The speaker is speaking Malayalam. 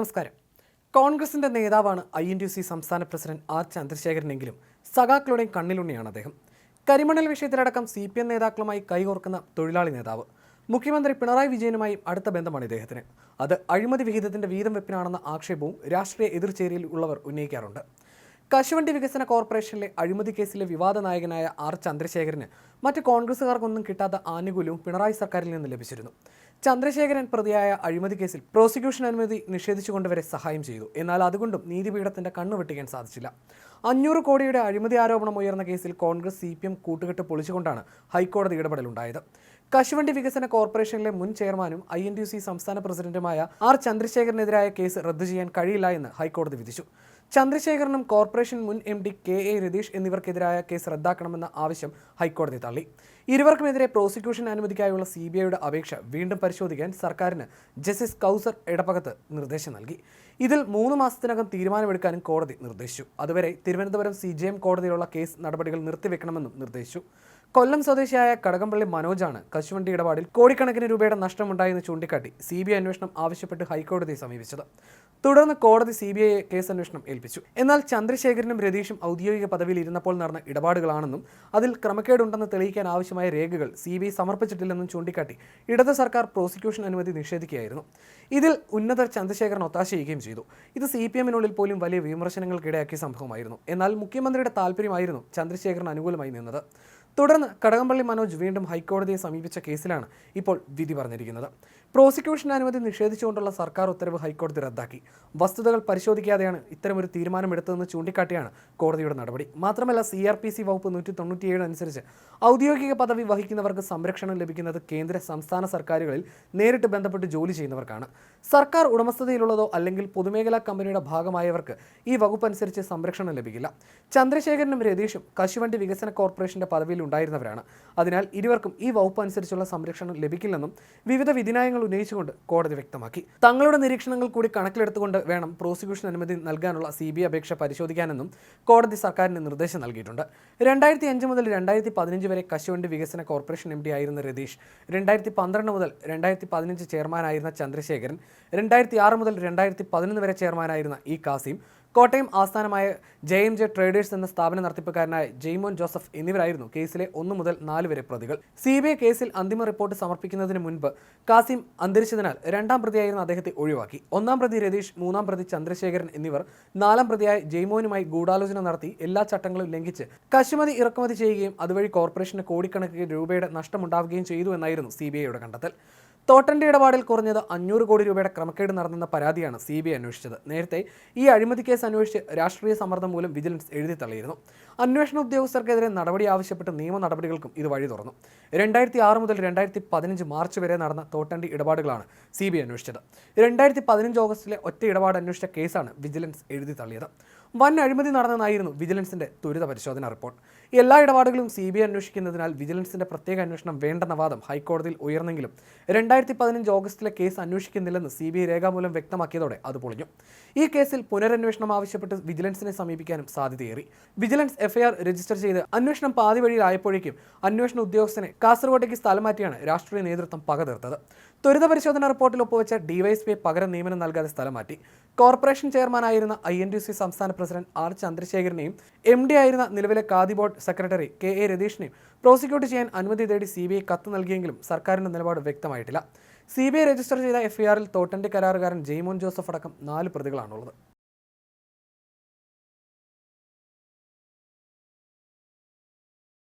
നമസ്കാരം. കോൺഗ്രസിന്റെ നേതാവാണ് ഐ എൻ ടി സി സംസ്ഥാന പ്രസിഡന്റ് ആർ ചന്ദ്രശേഖരനെങ്കിലും സഖാക്കളുടെയും കണ്ണിലുണ്ണിയാണ് അദ്ദേഹം. കരിമണൽ വിഷയത്തിലടക്കം സി പി എം നേതാക്കളുമായി കൈകോർക്കുന്ന തൊഴിലാളി നേതാവ് മുഖ്യമന്ത്രി പിണറായി വിജയനുമായും അടുത്ത ബന്ധമാണ് ഇദ്ദേഹത്തിന്. അത് അഴിമതി വിഹിതത്തിന്റെ വീതം വെപ്പിനാണെന്ന ആക്ഷേപവും രാഷ്ട്രീയ എതിർചേരിയിൽ ഉള്ളവർ ഉന്നയിക്കാറുണ്ട്. കശുവണ്ടി വികസന കോർപ്പറേഷനിലെ അഴിമതി കേസിലെ വിവാദ നായകനായ ആർ ചന്ദ്രശേഖരന് മറ്റ് കോൺഗ്രസുകാർക്കൊന്നും കിട്ടാത്ത ആനുകൂല്യവും പിണറായി സർക്കാരിൽ നിന്ന് ലഭിച്ചിരുന്നു. ചന്ദ്രശേഖരൻ പ്രതിയായ അഴിമതി കേസിൽ പ്രോസിക്യൂഷൻ അനുമതി നിഷേധിച്ചുകൊണ്ടുവരെ സഹായം ചെയ്തു. എന്നാൽ അതുകൊണ്ടും നീതിപീഠത്തിന്റെ കണ്ണു വെട്ടിക്കാൻ സാധിച്ചില്ല. അഞ്ഞൂറ് കോടിയുടെ അഴിമതി ആരോപണം ഉയർന്ന കേസിൽ കോൺഗ്രസ് സി പി എം കൂട്ടുകെട്ട് പൊളിച്ചുകൊണ്ടാണ് ഹൈക്കോടതി ഇടപെടലുണ്ടായത്. കശുവണ്ടി വികസന കോർപ്പറേഷനിലെ മുൻ ചെയർമാനും ഐ എൻ ഡി സി സംസ്ഥാന പ്രസിഡന്റുമായ ആർ ചന്ദ്രശേഖരനെതിരായ കേസ് റദ്ദു ചെയ്യാൻ കഴിയില്ല എന്ന് ഹൈക്കോടതി വിധിച്ചു. ചന്ദ്രശേഖരനും കോർപ്പറേഷൻ മുൻ M D K A Ratheesh എന്നിവർക്കെതിരായ case റദ്ദാക്കണമെന്ന ആവശ്യം ഹൈക്കോടതി തള്ളി. ഇരുവർക്കുമെതിരെ പ്രോസിക്യൂഷൻ അനുമതിക്കായുള്ള സി ബി ഐയുടെ അപേക്ഷ വീണ്ടും പരിശോധിക്കാൻ സർക്കാരിന് ജസ്റ്റിസ് കൗസർ ഇടപകത്ത് നിർദ്ദേശം നൽകി. ഇതിൽ മൂന്ന് മാസത്തിനകം തീരുമാനമെടുക്കാനും കോടതി നിർദ്ദേശിച്ചു. അതുവരെ തിരുവനന്തപുരം സി കോടതിയിലുള്ള കേസ് നടപടികൾ നിർത്തിവെക്കണമെന്നും നിർദ്ദേശിച്ചു. കൊല്ലം സ്വദേശിയായ കടകംപള്ളി മനോജാണ് കശുവണ്ടി ഇടപാടിൽ കോടിക്കണക്കിന് രൂപയുടെ നഷ്ടമുണ്ടായെന്ന് ചൂണ്ടിക്കാട്ടി സി ബി ഐ അന്വേഷണം ആവശ്യപ്പെട്ട് ഹൈക്കോടതിയെ സമീപിച്ചത്. തുടർന്ന് കോടതി സി ബി ഐയെ കേസ് അന്വേഷണം ഏൽപ്പിച്ചു. എന്നാൽ ചന്ദ്രശേഖരനും രതീഷും ഔദ്യോഗിക പദവിയിൽ ഇരുന്നപ്പോൾ നടന്ന ഇടപാടുകളാണെന്നും അതിൽ ക്രമക്കേടുണ്ടെന്ന് തെളിയിക്കാൻ ആവശ്യമായ രേഖകൾ സി ബി ഐ സമർപ്പിച്ചിട്ടില്ലെന്നും ചൂണ്ടിക്കാട്ടി ഇടത് സർക്കാർ പ്രോസിക്യൂഷൻ അനുമതി നിഷേധിക്കുകയായിരുന്നു. ഇതിൽ ഉന്നതർ ചന്ദ്രശേഖരൻ ഒത്താശ ചെയ്യുകയും ചെയ്തു. ഇത് സി പി എമ്മിനുള്ളിൽ പോലും വലിയ വിമർശനങ്ങൾക്കിടയാക്കിയ സംഭവമായിരുന്നു. എന്നാൽ മുഖ്യമന്ത്രിയുടെ താല്പര്യമായിരുന്നു ചന്ദ്രശേഖരൻ അനുകൂലമായി നിന്നത്. തുടർന്ന് കടകംപള്ളി മനോജ് വീണ്ടും ഹൈക്കോടതിയെ സമീപിച്ച കേസിലാണ് ഇപ്പോൾ വിധി പറഞ്ഞിരിക്കുന്നത്. പ്രോസിക്യൂഷൻ അനുമതി നിഷേധിച്ചുകൊണ്ടുള്ള സർക്കാർ ഉത്തരവ് ഹൈക്കോടതി റദ്ദാക്കി. വസ്തുതകൾ പരിശോധിക്കാതെയാണ് ഇത്തരമൊരു തീരുമാനമെടുത്തതെന്ന് ചൂണ്ടിക്കാട്ടിയാണ് കോടതിയുടെ നടപടി. മാത്രമല്ല സി ആർ പി സി വകുപ്പ് നൂറ്റി തൊണ്ണൂറ്റിയേഴ് അനുസരിച്ച് ഔദ്യോഗിക പദവി വഹിക്കുന്നവർക്ക് സംരക്ഷണം ലഭിക്കുന്നത് കേന്ദ്ര സംസ്ഥാന സർക്കാരുകളിൽ നേരിട്ട് ബന്ധപ്പെട്ട് ജോലി ചെയ്യുന്നവർക്കാണ്. സർക്കാർ ഉടമസ്ഥതയിലുള്ളതോ അല്ലെങ്കിൽ പൊതുമേഖലാ കമ്പനിയുടെ ഭാഗമായവർക്ക് ഈ വകുപ്പ് അനുസരിച്ച് സംരക്ഷണം ലഭിക്കില്ല. ചന്ദ്രശേഖരനും രതീഷും കശുവണ്ടി വികസന കോർപ്പറേഷന്റെ പദവിയിൽ ഉണ്ടായിരുന്നവരാണ് അതിനാൽ ഇരുവർക്കും ഈ വകുപ്പ് അനുസരിച്ചുള്ള സംരക്ഷണം ലഭിക്കില്ലെന്നും വിവിധ വിധിന്യായങ്ങൾ ഉന്നയിച്ചുകൊണ്ട് കോടതി വ്യക്തമാക്കി. തങ്ങളുടെ നിരീക്ഷണങ്ങൾ കൂടി കണക്കിലെടുത്തുകൊണ്ട് വേണം പ്രോസിക്യൂഷൻ അനുമതി നൽകാനുള്ള സി ബി അപേക്ഷ പരിശോധിക്കാനെന്നും കോടതി സർക്കാരിന് നിർദ്ദേശം നൽകിയിട്ടുണ്ട്. രണ്ടായിരത്തി അഞ്ച് മുതൽ രണ്ടായിരത്തി പതിനഞ്ച് വരെ കശുവണ്ടി വികസന കോർപ്പറേഷൻ എം ഡി ആയിരുന്ന രതീഷ് രണ്ടായിരത്തി പന്ത്രണ്ട് മുതൽ രണ്ടായിരത്തി പതിനഞ്ച് ചെയർമാനായിരുന്ന ചന്ദ്രശേഖരൻ രണ്ടായിരത്തി ആറ് മുതൽ രണ്ടായിരത്തി പതിനൊന്ന് വരെ ചെയർമാനായിരുന്ന ഇ കാസിം കോട്ടയം ആസ്ഥാനമായ ജെ എം ജെ ട്രേഡേഴ്സ് എന്ന സ്ഥാപന നടത്തിപ്പുകാരനായ ജെയ്മോൻ ജോസഫ് എന്നിവരായിരുന്നു കേസിലെ ഒന്നു മുതൽ നാല് വരെ പ്രതികൾ. സി ബി ഐ കേസിൽ അന്തിമ റിപ്പോർട്ട് സമർപ്പിക്കുന്നതിന് മുൻപ് കാസിം അന്തരിച്ചതിനാൽ രണ്ടാം പ്രതിയായിരുന്ന അദ്ദേഹത്തെ ഒഴിവാക്കി. ഒന്നാം പ്രതി രതീഷ് മൂന്നാം പ്രതി ചന്ദ്രശേഖരൻ എന്നിവർ നാലാം പ്രതിയായ ജെയ്മോനുമായി ഗൂഢാലോചന നടത്തി എല്ലാ ചട്ടങ്ങളും ലംഘിച്ച് കശുമതി ഇറക്കുമതി ചെയ്യുകയും അതുവഴി കോർപ്പറേഷന് കോടിക്കണക്കിന് രൂപയുടെ നഷ്ടമുണ്ടാവുകയും ചെയ്തു എന്നായിരുന്നു സി ബി ഐയുടെ കണ്ടെത്തൽ. തോട്ടന്റെ ഇടപാടിൽ കുറഞ്ഞത് അഞ്ഞൂറ് കോടി രൂപയുടെ ക്രമക്കേട് നടന്നെന്ന പരാതിയാണ് സി ബി ഐ അന്വേഷിച്ചത്. നേരത്തെ ഈ അഴിമതി കേസ് അന്വേഷിച്ച് രാഷ്ട്രീയ സമ്മർദ്ദം മൂലം വിജിലൻസ് എഴുതി തള്ളിയിരുന്നു. അന്വേഷണ ഉദ്യോഗസ്ഥർക്കെതിരെ നടപടി ആവശ്യപ്പെട്ട് നിയമ നടപടികൾക്കും ഇത് വഴി തുറന്നു. രണ്ടായിരത്തി ആറ് മുതൽ രണ്ടായിരത്തി പതിനഞ്ച് മാർച്ച് വരെ നടന്ന തോട്ടണ്ടി ഇടപാടുകളാണ് സി ബി ഐ അന്വേഷിച്ചത്. രണ്ടായിരത്തി പതിനഞ്ച് ഓഗസ്റ്റിലെ ഒറ്റ ഇടപാട് അന്വേഷിച്ച കേസാണ് വിജിലൻസ് എഴുതി തള്ളിയത്. വൻ അഴിമതി നടന്നതായിരുന്നു വിജിലൻസിന്റെ ത്വരിത പരിശോധനാ റിപ്പോർട്ട്. എല്ലാ ഇടപാടുകളും സി ബി ഐ അന്വേഷിക്കുന്നതിനാൽ വിജിലൻസിന്റെ പ്രത്യേക അന്വേഷണം വേണ്ടെന്ന വാദം ഹൈക്കോടതിയിൽ ഉയർന്നെങ്കിലും രണ്ടായിരത്തി പതിനഞ്ച് ഓഗസ്റ്റിലെ കേസ് അന്വേഷിക്കുന്നില്ലെന്ന് സി ബി ഐ രേഖാമൂലം വ്യക്തമാക്കിയതോടെ അത് പൊളിഞ്ഞു. ഈ കേസിൽ പുനരന്വേഷണം ആവശ്യപ്പെട്ട് വിജിലൻസിനെ സമീപിക്കാനും സാധ്യതയേറി. വിജിലൻസ് എഫ്ഐആർ രജിസ്റ്റർ ചെയ്ത് അന്വേഷണം പാതി വഴിയിലായപ്പോഴേക്കും അന്വേഷണ ഉദ്യോഗസ്ഥനെ കാസർഗോട്ടേക്ക് സ്ഥലം മാറ്റിയാണ് രാഷ്ട്രീയ നേതൃത്വം പകതീർത്തത്. ത്വരിത പരിശോധനാ റിപ്പോർട്ടിൽ ഒപ്പുവെച്ച ഡിവൈഎസ്പിയെ പകരം നിയമനം നൽകാതെ സ്ഥലം മാറ്റി. കോർപ്പറേഷൻ ചെയർമാനായിരുന്ന ഐ എൻ ഡി സി സംസ്ഥാന പ്രസിഡന്റ് ആർ ചന്ദ്രശേഖരനെയും എം ഡി ആയിരുന്ന നിലവിലെ Khadi board secretary K A രതീഷിനെയും prosecute ചെയ്യാൻ അനുമതി തേടി സി ബി ഐ കത്ത് നൽകിയെങ്കിലും സർക്കാരിന്റെ നിലപാട് വ്യക്തമായിട്ടില്ല. സി ബി ഐ രജിസ്റ്റർ ചെയ്ത എഫ്ഐആറിൽ തോട്ടന്റെ കരാറുകാരൻ ജെയ്മോൻ ജോസഫ് അടക്കം നാല് പ്രതികളാണുള്ളത്.